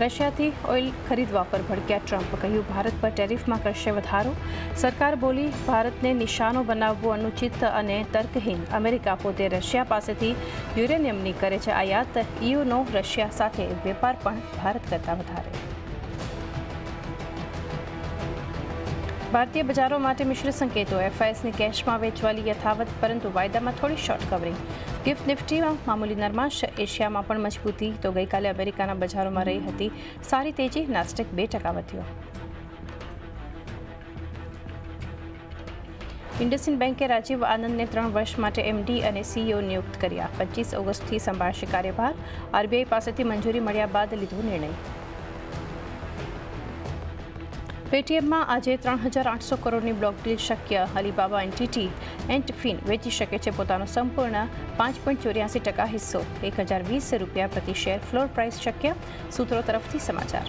રશિયાથી oil ખરીદવા પર ભડક્યા Trump કહ્યું, ભારત પર ટેરિફમાં કરશે વધારો. સરકાર બોલી, ભારતને નિશાનો બનાવવું અનુચિત અને તર્કહીન. અમેરિકા પોતે રશિયા પાસેથી યુરેનિયમની કરે છે આયાત ઇયુનો રશિયા સાથે વેપાર પણ ભારત કરતાં વધારે. ભારતીય બજારો માટે મિશ્ર સંકેતો. એફઆઈએસની કેશમાં વેચવાલી યથાવત, પરંતુ વાયદામાં થોડી શોર્ટ કવરિંગ ગિફ્ટ નિફ્ટીમાં મામૂલી નરમાશ. એશિયામાં પણ મજબૂતી. તો ગઈકાલે અમેરિકાના બજારોમાં રહી હતી સારી તેજી. નાસ્ટેક બે ટકા વધ્યો. ઇન્ડસઇન્ડ બેન્કે રાજીવ આનંદને ત્રણ વર્ષ માટે એમડી અને સીઈઓ નિયુક્ત કર્યા. પચીસ ઓગસ્ટથી સંભાળશે કાર્યભાર. આરબીઆઈ પાસેથી મંજૂરી મળ્યા બાદ લીધો નિર્ણય. પેટીએમમાં આજે ત્રણ હજાર આઠસો કરોડની બ્લોક ડીલ શક્ય. અલીબાબા એન્ટિટી એન્ટ ફિન વેચી શકે છે પોતાનો સંપૂર્ણ પાંચ પોઈન્ટ ચોર્યાસી ટકા હિસ્સો. એક હજાર વીસ રૂપિયા પ્રતિ શેર ફ્લોર પ્રાઇસ શક્ય. સૂત્રો તરફથી સમાચાર.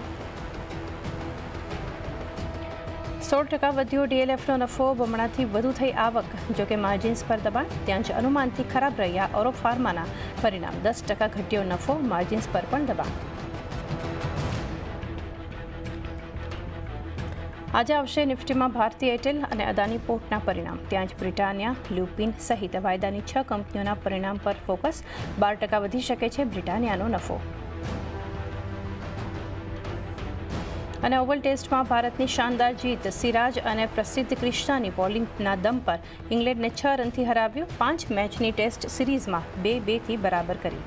સોળ ટકા વધ્યો ડીએલએફનો નફો. બમણાથી વધુ થઈ આવક. જોકે માર્જિન્સ પર દબાણ. ત્યાં જ અનુમાનથી ખરાબ રહ્યા ઓરો ફાર્માના. પરિણામ દસ ટકા ઘટ્યો નફો માર્જિન્સ પર પણ દબાણ. આજે આવશે નિફ્ટીમાં ભારતી એરટેલ અને અદાની પોર્ટના પરિણામ. ત્યાં જ બ્રિટાનિયા, લ્યુપિન સહિત વાયદાની છ કંપનીઓના પરિણામ પર ફોકસ. બાર ટકા વધી શકે છે બ્રિટાનિયાનો નફો. અને ઓવલ ટેસ્ટમાં ભારતની શાનદાર જીત. સિરાજ અને પ્રસિદ્ધ ક્રિષ્નાની બોલિંગના દમ પર ઇંગ્લેન્ડને છ રનથી હરાવ્યું. પાંચ મેચની ટેસ્ટ સિરીઝમાં બે બેથી બરાબર કરી.